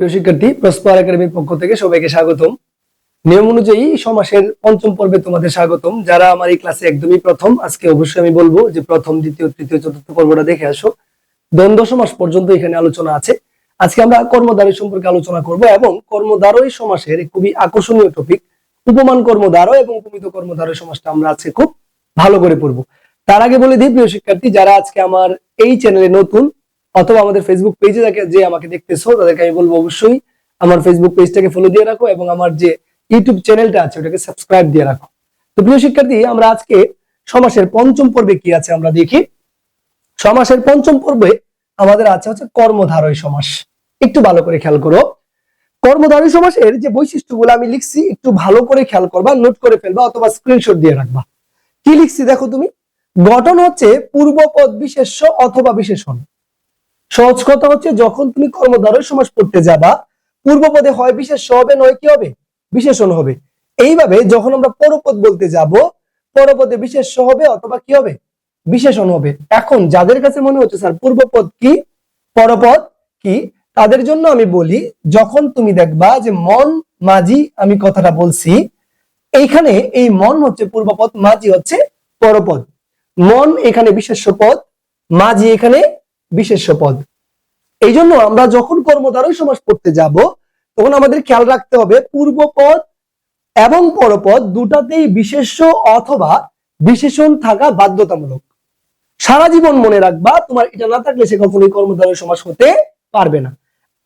প্রিয় শিক্ষার্থী প্রস্পার একাডেমির পক্ষ থেকে সবাইকে স্বাগতম। নিয়ম অনুযায়ী সমাসের পঞ্চম পর্বে তোমাদের স্বাগতম। যারা আমার এই ক্লাসে একদমই প্রথম, আজকে অবশ্যই আমি বলব যে প্রথম, দ্বিতীয়, তৃতীয়, চতুর্থ পর্বটা দেখে আসো। দ্বন্দ্ব সমাস পর্যন্ত এখানে আলোচনা আছে। আজকে আমরা কর্মদ্বারী সম্পর্কে আলোচনা করব এবং কর্মদ্বারই সমাসের খুবই আকর্ষণীয় টপিক উপমান কর্মদ্বারয় এবং উপমিত কর্মদ্বারয় সমাসটা আমরা আজকে খুব ভালো করে পড়ব। তার আগে বলে দিই, প্রিয় শিক্ষার্থী, যারা আজকে আমার এই চ্যানেলে নতুন অথবা আমাদের ফেসবুক পেজে যাকে যে আমাকে দেখতেছো, তাদেরকে আমি বলব অবশ্যই, আমার ফেসবুক পেজটাকে ফলো দিয়ে রাখো এবং আমার যে ইউটিউব চ্যানেলটা আছে, ওটাকে সাবস্ক্রাইব দিয়ে রাখো। তো প্রিয় শিক্ষার্থী, আমরা আজকে সমাসের পঞ্চম পর্বে কি আছে আমরা দেখি। সমাসের পঞ্চম পর্বে আমাদের আছে হচ্ছে কর্মধারয় সমাস একটু ভালো করে খেয়াল করো। কর্মধারয় সমাসের যে বৈশিষ্ট্যগুলো আমি লিখছি, একটু ভালো করে খেয়াল করবা নোট করে ফেলবা অথবা স্ক্রিনশট দিয়ে রাখবা। কি লিখছি দেখো তুমি? গঠন হচ্ছে পূর্বপদ বিশেষ্য অথবা বিশেষণ। সহজ কথা হচ্ছে যখন তুমি কর্মধারয় সমাস পড়তে যাবা, পূর্বপদে হয় বিশেষ্য হবে নয় কি হবে? বিশেষণ হবে। এইভাবে যখন আমরা পরপদ বলতে যাব, পরপদে বিশেষ্য হবে অথবা কি হবে? বিশেষণ হবে। এখন যাদের কাছে মনে হচ্ছে, স্যার, পূর্বপদ কি? পরপদ কি? তাদের জন্য আমি বলি, যখন তুমি দেখবা যে মন, মাঝি, আমি কথাটা বলছি, এইখানে এই মন হচ্ছে পূর্বপদ, মাঝি হচ্ছে পরপদ। মন এখানে বিশেষ্য পদ, মাঝি এখানে বিশেষ্য পদ। এই জন্য আমরা যখন কর্মধারয় সমাস পড়তে যাব, তখন আমাদের খেয়াল রাখতে হবে পূর্বপদ এবং পরপদ দুটাতেই বিশেষ্য অথবা বিশেষণ থাকা বাধ্যতামূলক। সারা জীবন মনে রাখবা, তোমার এটা না থাকলে সে কখনোই কর্মধারয় সমাস হতে পারবে না।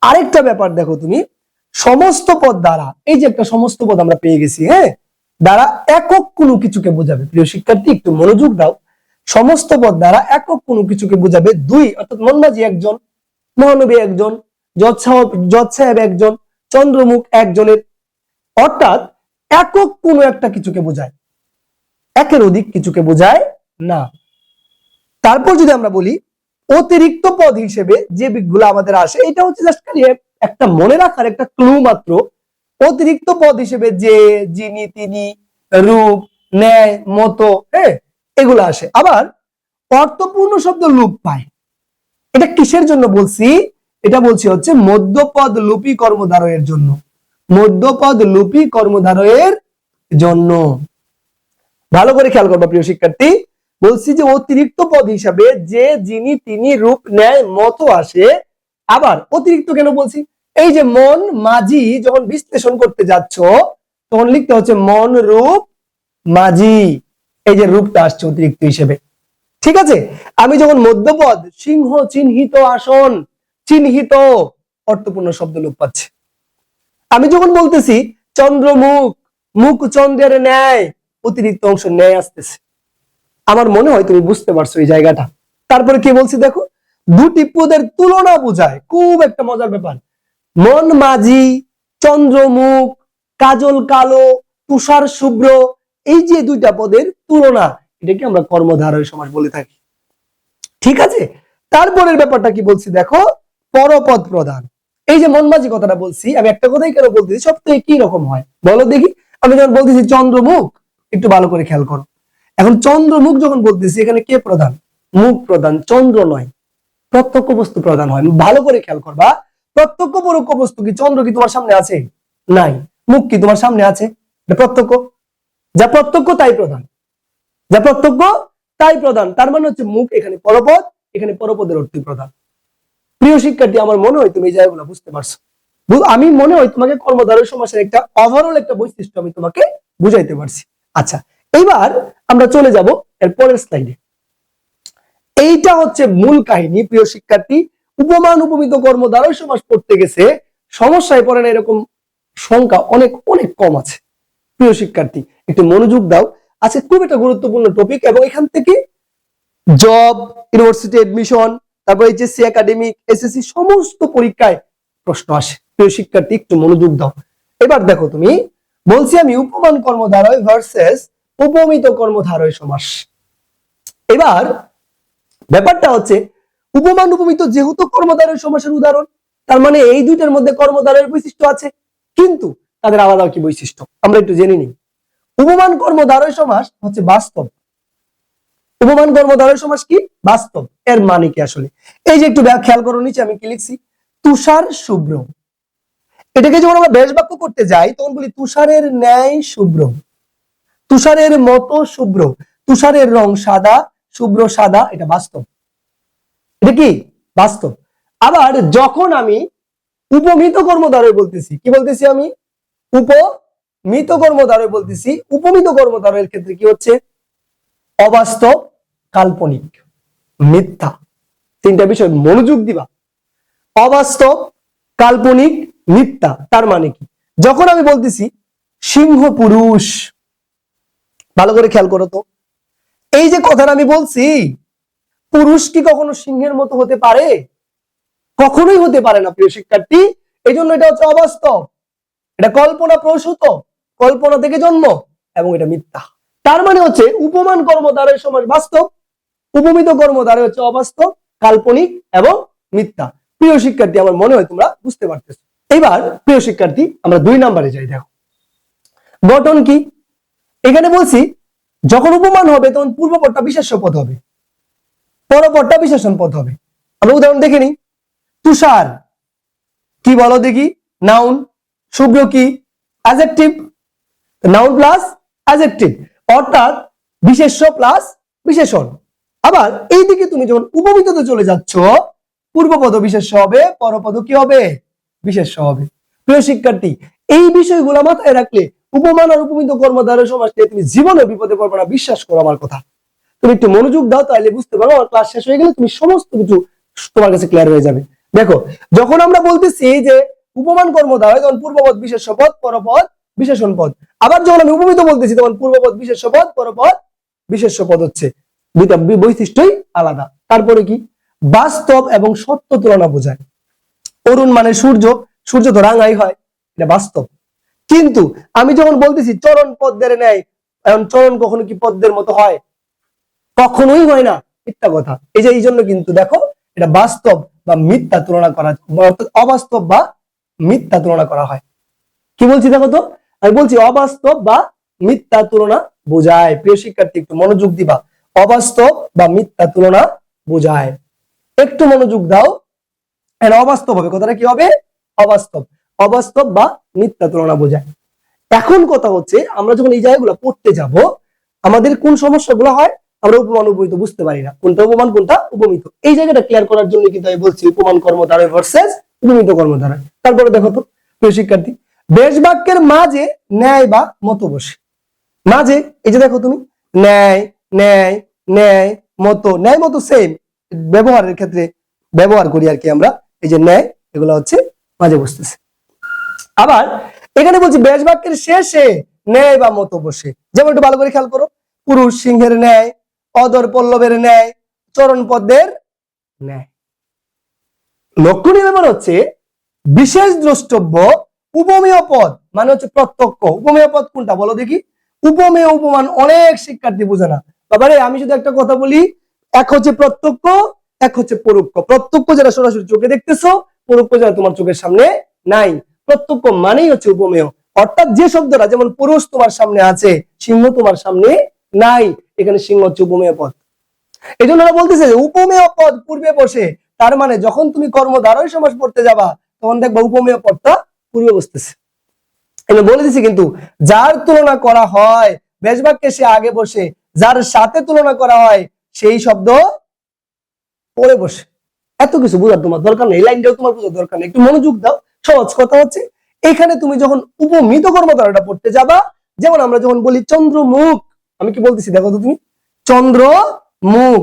আরেকটা ব্যাপার দেখো তুমি, সমস্ত পদ দ্বারা, এই যে একটা সমস্ত পদ আমরা পেয়ে গেছি হ্যাঁ? দ্বারা একক কোনো কিছুকে বোঝাবে। প্রিয় শিক্ষার্থী, একটু মনোযোগ দাও। সমস্ত পদ দ্বারা একক কোনো কিছুকে বোঝাবে দুই, অর্থাৎ মনবাজি একজন, মহানবী একজন, জজ সাহেব জজ সাহেব একজন, চন্দ্রমুখ একজনের। অর্থাৎ একক কোনো একটা কিছুকে বোঝায়। একের অধিক কিছুকে বোঝায় না। তারপর যদি আমরা বলি, অতিরিক্ত পদ হিসেবে যে দিকগুলো আমাদের আসে, এটা হচ্ছে জাস্ট খালি একটা মনে রাখার একটা ক্লু মাত্র। অতিরিক্ত পদ হিসেবে যে, যিনি, তিনি, রূপ, ন্যায়, মতো হ্যাঁ? এগুলো আসে। আবার অর্থপূর্ণ শব্দ লোপ পায়। এটা কিসের জন্য বলছি? এটা বলছি হচ্ছে মধ্যপদ লুপি কর্মধারয়ের জন্য। মধ্যপদ লুপি কর্মধারয়ের জন্য। ভালো করে খেয়াল করবা প্রিয় শিক্ষার্থী। বলছি যে অতিরিক্ত পদ হিসাবে যে যিনি তিনি রূপ নেয় মতো আসে। আবার অতিরিক্ত কেন বলছি? এই যে মন মাঝি যখন বিশ্লেষণ করতে যাচ্ছ, তখন লিখতে হচ্ছে মন রূপ মাঝি। এই যে রূপটা আসছে অতিরিক্ত হিসেবে। ঠিক আছে? আমি যখন মধ্যপদ, সিংহ চিহ্নিত আসন, চিহ্নিত অর্থপূর্ণ শব্দ লোপ পাচ্ছে। আমি যখন বলতেছি চন্দ্রমুখ মুখ চন্দ্রের ন্যায়, অতিরিক্ত অংশ ন্যায় আসতেছে। আমার মনে হয় তুমি বুঝতে পারছ এই জায়গাটা। তারপরে কি বলছি দেখো? দুটি পদের তুলনা বোঝায়। খুব একটা মজার ব্যাপার। মন মাঝি, চন্দ্রমুখ, কাজল কালো, তুষার শুভ্র এই যে দুইটা পদের তুলনা, এটাকে আমরা কর্মধারয় সমাস বলে থাকি। ঠিক আছে? তারপরের ব্যাপারটা কি বলছি দেখো? পরপদ প্রদান এই যে মনমাঝি কথাটা বলছি, আমি একটা কথাই কেন বলতেছি সব তো একই রকম হয়? বলো দেখি। আমি যখন বলতেছি চন্দ্রমুখ, একটু ভালো করে খেয়াল করো। এখন চন্দ্রমুখ যখন বলতেছি, এখানে কে প্রধান? মুখ প্রধান, চন্দ্র নয়। প্রত্যক্ষ বস্তু প্রধান হয়। ভালো করে খেয়াল করবা। প্রত্যক্ষ পরোক্ষ বস্তু কি? চন্দ্র কি তোমার সামনে আছে? নাই। মুখ কি তোমার সামনে আছে? প্রত্যক্ষ। যা প্রত্যক্ষ, তাই প্রধান। যা প্রত্যক্ষ, তাই প্রধান। তার মানে হচ্ছে মুখ এখানে পরপদ, এখানে পরপদের অর্থই প্রধান। প্রিয় শিক্ষার্থী, আমার মনে হয় তুমি এই জায়গাগুলো বুঝতে পারছ। আমি মনে হয় তোমাকে কর্মধারয় সমাসের একটা ওভারঅল একটা বৈশিষ্ট্য আমি তোমাকে বুঝাইতে পারছি। আচ্ছা এইবার আমরা চলে যাব এর পরের স্লাইডে এইটা হচ্ছে মূল কাহিনী, প্রিয় শিক্ষার্থী। উপমান উপমিত কর্মধারয় সমাস পড়তে গেছে। সমস্যায় পড়ে না এরকম সংখ্যা অনেক অনেক কম আছে। প্রিয় শিক্ষার্থী, একটু মনোযোগ দাও। আজকে খুব একটা গুরুত্বপূর্ণ টপিক এবং এখান থেকে জব ইউনিভার্সিটি এডমিশন তারপর এইচএসসি একাডেমিক এসএসসি সমস্ত পরীক্ষায় প্রশ্ন আসে। প্রিয় শিক্ষার্থী, একটু মনোযোগ দাও। এবার দেখো তুমি বলছি আমি উপমান কর্মধারয় ভার্সেস উপমিত কর্মধারয় সমাস। এবার ব্যাপারটা হচ্ছে, উপমান উপমিত যেহেতু কর্মধারয় সমাসের উদাহরণ, তার মানে এই দুইটার মধ্যে কর্মধারয়ের বৈশিষ্ট্য আছে। কিন্তু তাদের আলাদা কি বৈশিষ্ট্য? আমরা একটু জেনে নিই। উপমান কর্ম কর্মধারয় সমাস হচ্ছে বাস্তব। উপমান কর্ম কর্মধারয় সমাস কি? বাস্তব। এর মানে কি আসলে? এই যে একটু খেয়াল করো, নিচে আমি কি লিখছি? তুষার শুভ্র। এটাকে যখন আমরা বেশ বাক্য করতে যাই, তখন বলি তুষারের ন্যায় শুভ্র। তুষারের মতো শুভ্র। তুষারের রং সাদা, শুভ্র সাদা, এটা বাস্তব। এটা কি? বাস্তব। আবার যখন আমি উপমিত কর্মদ্বারে বলতেছি, কি বলতেছি আমি? উপমিত কর্মদ্বারে বলতেছি উপমিত কর্মদ্বারের ক্ষেত্রে কি হচ্ছে? অবাস্তব কাল্পনিক মিথ্যা। তিনটা বিষয়, মনোযোগ দিবা। অবাস্তব কাল্পনিক মিথ্যা, তার মানে কি? যখন আমি বলতেছি, সিংহ পুরুষ, ভালো করে খেয়াল করো তো। এই যে কথাটা আমি বলছি, পুরুষ কি কখনো সিংহের মতো হতে পারে? কখনোই হতে পারে না, প্রিয় শিক্ষার্থী। এই জন্য এটা হচ্ছে অবাস্তব। এটা কল্পনা প্রসূত, কল্পনা থেকে জন্ম এবং এটা মিথ্যা। তার মানে হচ্ছে উপমান কর্ম দ্বারা সমাজ বাস্তব, উপমিত কর্ম দ্বারা হচ্ছে অবাস্তব, কাল্পনিক এবং মিথ্যা। প্রিয় শিক্ষার্থী, আমার মনে হয় তোমরা বুঝতে পারতেছো। এবার প্রিয় শিক্ষার্থী, আমরা দুই নাম্বারে যাই, দেখো। গঠন কি? এখানে বলছি, যখন উপমান হবে, তখন পূর্বপরটা বিশেষ্য পদ হবে। পরপরটা বিশেষণ পদ হবে। আমরা উদাহরণ দেখে তুষার, কি বলো দেখি? নাউন শুভ্র কি? অ্যাজেক্টিভ নাউন প্লাস অ্যাজেক্টিভ অর্থাৎ বিশেষ্য প্লাস বিশেষণ। আবার এইদিকে তুমি যখন উপমিততে চলে যাচ্ছ, পূর্বপদ বিশেষ হবে, পরপদ কি হবে? বিশেষ হবে। প্রিয় শিক্ষার্থী, এই বিষয়গুলো মাথায় রাখলে উপমান আর উপমিত কর্মধারয় সমাজ নিয়ে তুমি জীবনে বিপদে পড়বে না, বিশ্বাস করো আমার কথা। তুমি একটু মনোযোগ দাও, তাহলে বুঝতে পারো আমার ক্লাস শেষ হয়ে গেলে তুমি সমস্ত কিছু তোমার কাছে ক্লিয়ার হয়ে যাবে। দেখো, যখন আমরা বলতেছি যে উপমান কর্ম দ্বারা তখন পূর্বপদ বিশেষ্য পদ পরপদ বিশেষণ পদ আবার যখন আমি উপমিত বলতেছি, তখন পূর্বপদ বিশেষ্য পদ পরপদ বিশেষ্য পদ হচ্ছে। দুইটা বৈশিষ্ট্যই আলাদা। তারপরে কি? বাস্তব এবং সত্য তুলনা বোঝায়। অরুণ মানে সূর্য সূর্য তো রাঙাই হয়, এটা বাস্তব। কিন্তু আমি যখন বলতেছি চরণ পদ্মের নেয় এখন চরণ কখনো কি পদ্মের মতো হয়? কখনোই হয় না, মিথ্যা কথা। এই যে, এই জন্য কিন্তু দেখো, এটা বাস্তব বা মিথ্যা তুলনা করা অবাস্তব বা মিথ্যা তুলনা করা হয়। কি বলছি দেখো তো? আমি বলছি অবাস্তব বা মিথ্যা তুলনা বোঝায়। প্রিয় শিক্ষার্থী, একটু মনোযোগ দিবা। অবাস্তব বা মিথ্যা তুলনা বোঝায়। একটু মনোযোগ দাও। অবাস্তব হবে। কথাটা কি হবে? অবাস্তব। অবাস্তব বা মিথ্যা তুলনা বোঝায়। এখন কথা হচ্ছে, আমরা যখন এই জায়গাগুলো পড়তে যাব, আমাদের কোন সমস্যাগুলো হয়? আমরা উপমান উপমিত বুঝতে পারি না। কোনটা উপমান, কোনটা উপমিত? এই জায়গাটা ক্লিয়ার করার জন্য কিন্তু আমি বলছি, উপমান কর্মধারয় ভার্সেস উপমিত কর্মধারয় তারপরে দেখো তো, প্রিয় শিক্ষার্থী বেশ বাক্যের মাঝে ন্যায় বা মত বসে মাঝে, এই যে দেখো তুমি, ন্যায় ন্যায় ন্যায়, মতো ন্যায়, মতো সেম ব্যবহারের ক্ষেত্রে ব্যবহার করি আর কি আমরা। এই যে ন্যায়, এগুলো হচ্ছে মাঝে বসতেছে। আবার এখানে বলছি বেশ বাক্যের শেষে ন্যায় বা মতো বসে যেমন একটু ভালো করে খেয়াল করো, পুরুষ সিংহের ন্যায়, অদর পল্লবের ন্যায়, চরণ পদ্মের ন্যায়। লক্ষণীয় ব্যাপার হচ্ছে বিশেষ দ্রষ্টব্য উপমেয় পদ মানে হচ্ছে প্রত্যক্ষ। উপমেয় পদ কোনটা? বলো দেখি। উপমেয় উপমান অনেক শিক্ষার্থী বুঝে না। বাবারে, আমি শুধু একটা কথা বলি, এক হচ্ছে প্রত্যক্ষ, এক হচ্ছে পরোক্ষ। প্রত্যক্ষ যারা সরাসরি চোখে দেখতেছো, পরোক্ষ যারা তোমার চোখের সামনে নাই। প্রত্যক্ষ মানেই হচ্ছে উপমেয়। অর্থাৎ যে শব্দটা, যেমন পুরুষ তোমার সামনে আছে, সিংহ তোমার সামনে নাই। এখানে সিংহ হচ্ছে উপমেয় পদ। এই জন্য বলতেছে যে, উপমেয় পদ পূর্বে বসে তার মানে যখন তুমি কর্মধারয় সমাজ পড়তে যাবা, তখন দেখবা উপমেয় পদটা পূর্বে বসতেছে। আমি বলে দিছি কিন্তু, যার তুলনা করা হয় বেশ বাক্যে সে আগে বসে, যার সাথে তুলনা করা হয়, সেই শব্দ পরে বসে। এত কিছু বোঝার তোমার দরকার নেই লাইনটাও তোমার বোঝার দরকার নেই, একটু মনোযোগ দাও, সহজ কথা হচ্ছে। এখানে তুমি যখন উপমিত কর্মধারটা পড়তে যাবা, যেমন আমরা যখন বলি চন্দ্রমুখ, আমি কি বলতেছি দেখো তো তুমি? চন্দ্র মুখ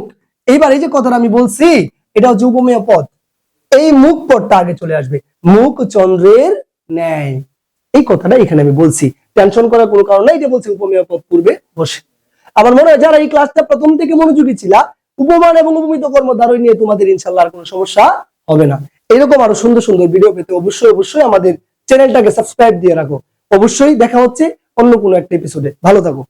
এইবার এই যে কথাটা আমি বলছি এটা হচ্ছে উপমেয় পদ। এই মুখ পদটা আগে চলে আসবে। মুখ চন্দ্রের ন্যায়। এই কথাটা এখানে আমি বলছি। টেনশন করার কোনো কারণ নাই, এটা বলছি উপমেয় পদ পূর্বে বসে। আমার মনে হয় যারা এই ক্লাসটা প্রথম থেকে মনোযোগী ছিল, উপমান এবং উপমিত কর্মধারয় নিয়ে তোমাদের ইনশাল্লাহ আর কোনো সমস্যা হবে না। এরকম আরও সুন্দর সুন্দর ভিডিও পেতে অবশ্যই অবশ্যই আমাদের চ্যানেলটাকে সাবস্ক্রাইব দিয়ে রাখো। অবশ্যই দেখা হচ্ছে অন্য কোনো একটা এপিসোডে ভালো থাকো।